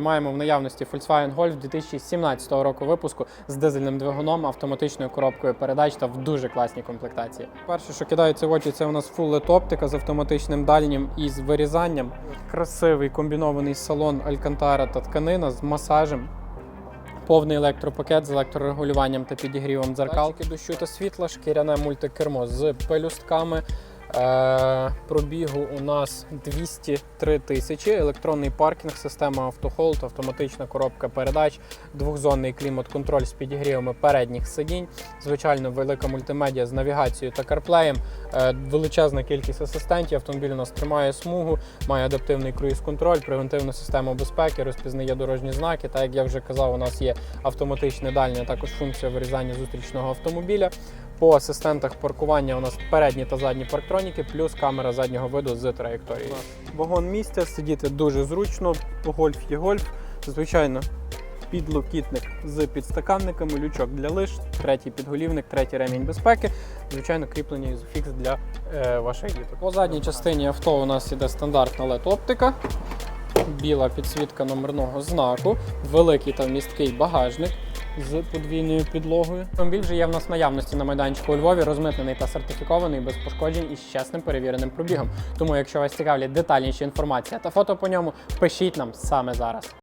Маємо в наявності Volkswagen Golf 2017 року випуску з дизельним двигуном, автоматичною коробкою передач та в дуже класній комплектації. Перше, що кидається в очі, це у нас LED оптика з автоматичним дальнім і з вирізанням. Красивий комбінований салон Алькантара та тканина з масажем. Повний електропакет з електрорегулюванням та підігрівом дзеркал. Датчики дощу та світла, шкіряне мультикермо з пелюстками. Е, пробігу у нас 203 тисячі, електронний паркінг, система автохолд, автоматична коробка передач, двохзонний клімат-контроль з підігрівами передніх сидінь, звичайно, велика мультимедіа з навігацією та карплеєм, е, величезна кількість асистентів. Автомобіль у нас тримає смугу, має адаптивний круїз-контроль, превентивну систему безпеки, розпізнає дорожні знаки. Та як я вже казав, у нас є автоматичне дальнє, також функція вирізання зустрічного автомобіля. По асистентах паркування у нас передні та задні парктроніки, плюс камера заднього виду з траєкторією. Вагон місця, сидіти дуже зручно. Гольф є гольф. Звичайно, підлокітник з підстаканниками, лючок для лиж, третій підголівник, третій ремінь безпеки. Звичайно, кріплення ізофікс для е, ваших діток. По задній частині авто у нас іде стандартна led оптика біла підсвітка номерного знаку, великий та місткий багажник з подвійною підлогою. Автомобіль же є в нас наявності на майданчику у Львові, розмитнений та сертифікований без пошкоджень і з чесним перевіреним пробігом. Тому, якщо вас цікавлять детальніші інформація та фото по ньому, пишіть нам саме зараз.